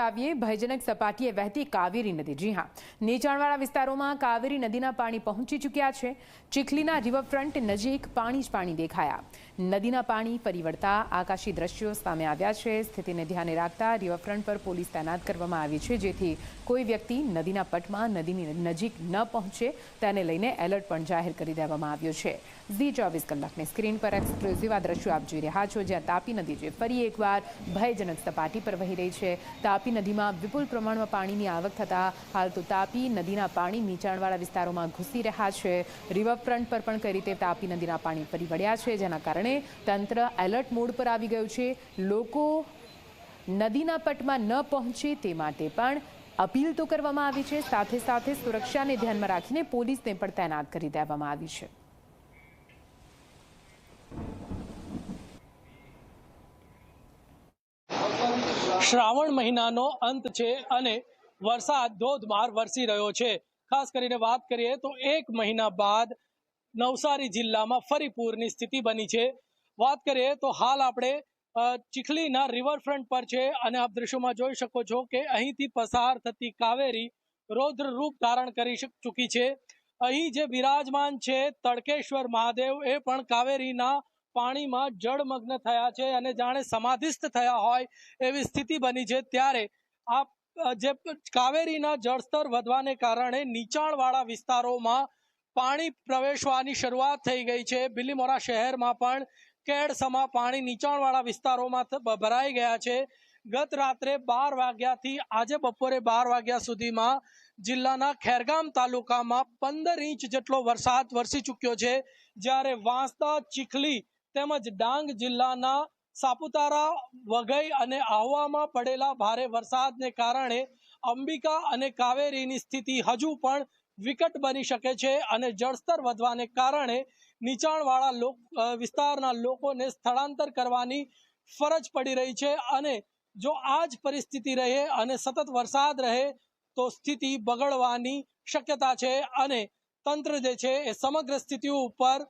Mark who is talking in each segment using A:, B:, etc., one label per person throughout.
A: બતાવીએ, ભયજનક સપાટીએ વહેતી કાવેરી નદી. જી હા, નીચાણવાળા વિસ્તારોમાં કાવેરી નદીના પાણી પહોંચી ચૂક્યા છે. ચીખલીના રિવરફ્રન્ટ નજીક પાણી જ પાણી દેખાયા. નદીના પાણી પરિવર્તા આકાશી દ્રશ્યો સામે આવ્યા છે. સ્થિતિને ધ્યાને રાખતા રિવરફ્રન્ટ પર પોલીસ તૈનાત કરવામાં આવી છે. જેથી કોઈ વ્યક્તિ નદીના પટમાં નદીની નજીક ન પહોંચે, તેને લઈને એલર્ટ પણ જાહેર કરી દેવામાં આવ્યો છે. ઝી ચોવીસ કલાકની સ્ક્રીન પર એક્સક્લુઝિવ આ દ્રશ્યો આપ જોઈ રહ્યા છો. જ્યાં તાપી નદી જે ફરી એકવાર ભયજનક સપાટી પર વહી રહી છે. તાપી નદીમાં વિપુલ પ્રમાણમાં પાણીની આવક થતાં હાલ તો તાપી નદીના પાણી નીચાણવાળા વિસ્તારોમાં ઘૂસી રહ્યા છે. રિવરફ્રન્ટ પર પણ કઈ રીતે તાપી નદીના પાણી ફરી વળ્યા છે જેના કારણે તંત્ર એલર્ટ મોડ પર આવી ગયું છે. લોકો નદીના પટમાં ન પહોંચે તે માટે પણ અપીલ તો કરવામાં આવી છે. સાથે સાથે સુરક્ષાને ધ્યાનમાં રાખીને પોલીસને પણ તૈનાત કરી દેવામાં આવી છે.
B: શ્રાવણ મહિનાનો અંત છે અને વરસાદ ધોધમાર વરસી રહ્યો છે. ખાસ કરીને વાત કરીએ તો એક મહિના બાદ નવસારી જિલ્લામાં ફરી પૂરની સ્થિતિ બની છે. વાત કરીએ તો હાલ આપણે ચીખલીના રિવરફ્રન્ટ પર છે અને આપ દ્રશ્યોમાં જોઈ શકો છો કે અહીંથી પસાર થતી કાવેરી રૌદ્ર રૂપ ધારણ કરી ચૂકી છે. અહીં જે બિરાજમાન છે તડકેશ્વર મહાદેવ એ પણ કાવેરીના પાણીમાં જળમગ્ન થયા છે અને જાણે સમાધિસ્થ થયા હોય એવી સ્થિતિ બની છે ત્યારે આ જે કાવેરીના જળસ્તર વધવાને કારણે નીચાણવાળા વિસ્તારોમાં પાણી પ્રવેશવાની શરૂઆત થઈ ગઈ છે. બિલીમોરા શહેરમાં પણ કેડસમા પાણી નીચાણવાળા વિસ્તારોમાં ભરાઈ ગયા છે. ગત રાત્રે બાર વાગ્યાથી આજે બપોરે બાર વાગ્યા સુધીમાં જિલ્લાના ખેરગામ તાલુકામાં પંદર ઇંચ જેટલો વરસાદ વરસી ચૂક્યો છે, જ્યારે વાંસદા ચીખલી તેમજ ડાંગ જિલ્લાના સાપુતારા, વઘઈ અને આહવામાં પડેલા ભારે વરસાદને કારણે અંબિકા અને કાવેરીની સ્થિતિ હજુ પણ વિકટ બની શકે છે અને જળસ્તર વધવાને કારણે નીચાણવાળા વિસ્તારના લોકોને સ્થળાંતર કરવાની ફરજ પડી રહી છે અને જો આ જ પરિસ્થિતિ રહે અને સતત વરસાદ રહે તો સ્થિતિ બગડવાની શક્યતા છે અને તંત્ર જે છે એ સમગ્ર સ્થિતિ ઉપર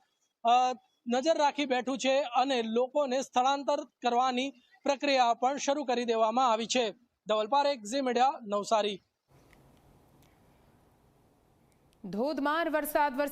B: નજર રાખી બેઠું છે અને લોકોને સ્થળાંતર કરવાની પ્રક્રિયા પણ શરૂ કરી દેવામાં આવી છે. ધવલપાર એક ઝી મીડિયા, નવસારી.
A: ધોધમાર વરસાદ વરસી